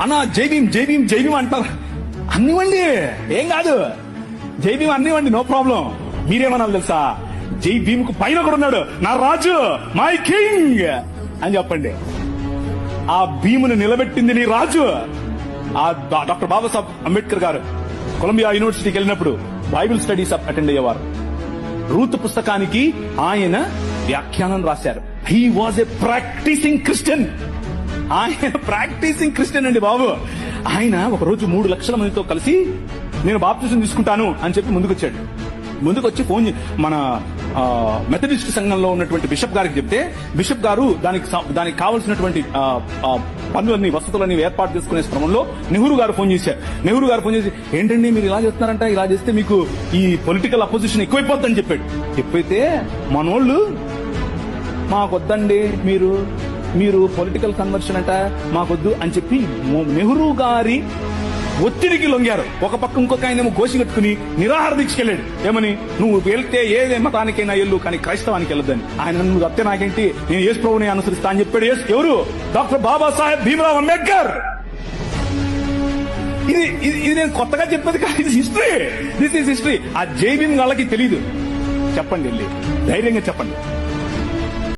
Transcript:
అన్నా జై భీమ్ జై భీమ్ జై భీమ్ అంటారు. అన్నివ్వండి. ఏం కాదు. జై భీమ్ అన్నివ్వండి నో ప్రాబ్లం. మీరేమన్నా తెలుసా? జై భీమ్కు పైన కూడా ఉన్నాడు. నా రాజు మై కింగ్. అని చెప్పండి. ఆ భీముని నిలబెట్టింది నీ రాజు. ఆ డాక్టర్ బాబాసాహెబ్ అంబేద్కర్ గారు కొలంబియా యూనివర్సిటీకి వెళ్ళినప్పుడు బైబిల్ స్టడీస్ అటెండ్ అయ్యేవారు. రూత్ పుస్తకానికి ఆయన వ్యాఖ్యానం రాశారు. He was a practising Christian ఆయన ప్రాక్టీసింగ్ క్రిస్టియన్ అండి బాబు. ఆయన ఒక రోజు మూడు లక్షల మందితో కలిసి నేను బాప్తిజం తీసుకుంటాను అని చెప్పి ముందుకొచ్చాడు. ముందుకొచ్చి ఫోన్ మన మెథడిస్ట్ సంఘంలో ఉన్నటువంటి బిషప్ గారికి చెప్తే బిషప్ గారు దానికి దానికి కావాల్సినటువంటి పనులన్నీ వసతులన్నీ ఏర్పాటు చేసుకునే క్రమంలో నెహ్రూ గారు ఫోన్ చేశారు. నెహ్రూ గారు ఫోన్ చేసి ఏంటండి మీరు ఇలా చేస్తున్నారంట? ఇలా చేస్తే మీకు ఈ పొలిటికల్ అపోజిషన్ ఎక్కువైపోద్దని చెప్పాడు. ఎప్పుడైతే మనోళ్ళు మాకొద్దండి మీరు మీరు పొలిటికల్ కన్వర్షన్ అంట మాకొద్దు అని చెప్పి నెహ్రూ గారి ఒత్తిడికి లొంగారు. ఒక పక్క ఇంకొక ఆయన ఏమో గోసి కట్టుకుని నిరాహార దీక్షకెళ్ళాడు ఏమని? నువ్వు వెళ్తే ఏ మతానికైనా ఎల్లు కానీ క్రైస్తవానికి వెళ్ళొద్దని. ఆయన నువ్వు అత్తే నాకేంటి నేను యేసు ప్రభుని అనుసరిస్తా అని చెప్పాడు ఎవరు? డాక్టర్ బాబాసాహెబ్ భీమరావ్ అంబేద్కర్. ఇది ఇది నేను కొత్తగా చెప్పేది కాదు ఇది హిస్టరీ దిస్ ఈస్ హిస్టరీ ఆ జైబిన్ వాళ్ళకి తెలియదు చెప్పండి వెళ్ళి. ధైర్యంగా చెప్పండి.